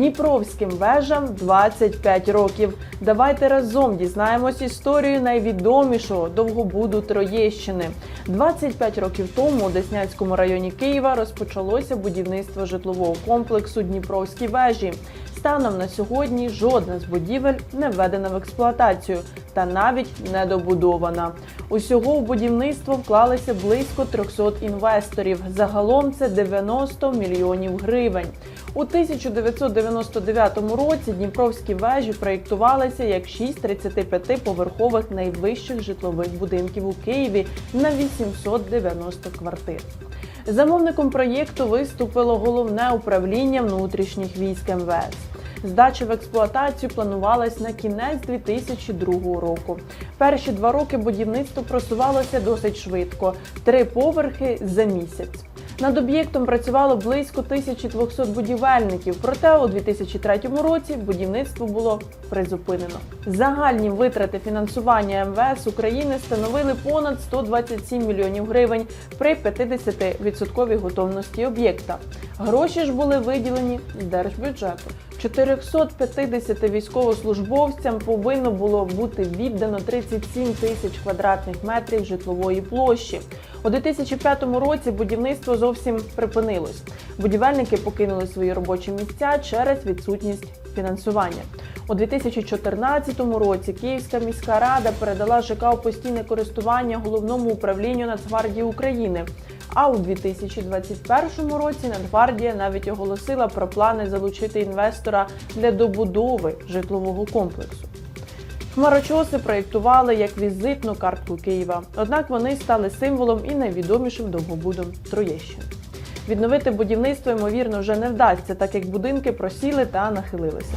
Дніпровським вежам 25 років. Давайте разом дізнаємось історію найвідомішого довгобуду Троєщини. 25 років тому у Деснянському районі Києва розпочалося будівництво житлового комплексу Дніпровські вежі. Станом на сьогодні жодна з будівель не введена в експлуатацію та навіть не добудована. Усього в будівництво вклалися близько 300 інвесторів. Загалом це 90 мільйонів гривень. У 1999 році Дніпровські вежі проєктувалися як 6 35-поверхових найвищих житлових будинків у Києві на 890 квартир. Замовником проєкту виступило головне управління внутрішніх військ МВС. Здача в експлуатацію планувалась на кінець 2002 року. Перші два роки будівництво просувалося досить швидко три поверхи за місяць. Над об'єктом працювало близько 1200 будівельників. Проте у 2003 році будівництво було призупинено. Загальні витрати фінансування МВС України становили понад 127 мільйонів гривень при 50% готовності об'єкта. Гроші ж були виділені з держбюджету. 450 військовослужбовцям повинно було бути віддано 37 тисяч квадратних метрів житлової площі. У 2005 році будівництво зовсім припинилось. Будівельники покинули свої робочі місця через відсутність фінансування. У 2014 році Київська міська рада передала ЖК у постійне користування головному управлінню Нацгвардії України. А у 2021 році Нацгвардія навіть оголосила про плани залучити інвестора для добудови житлового комплексу. Хмарочоси проєктували як візитну картку Києва, однак вони стали символом і найвідомішим довгобудом Троєщини. Відновити будівництво ймовірно вже не вдасться, так як будинки просіли та нахилилися.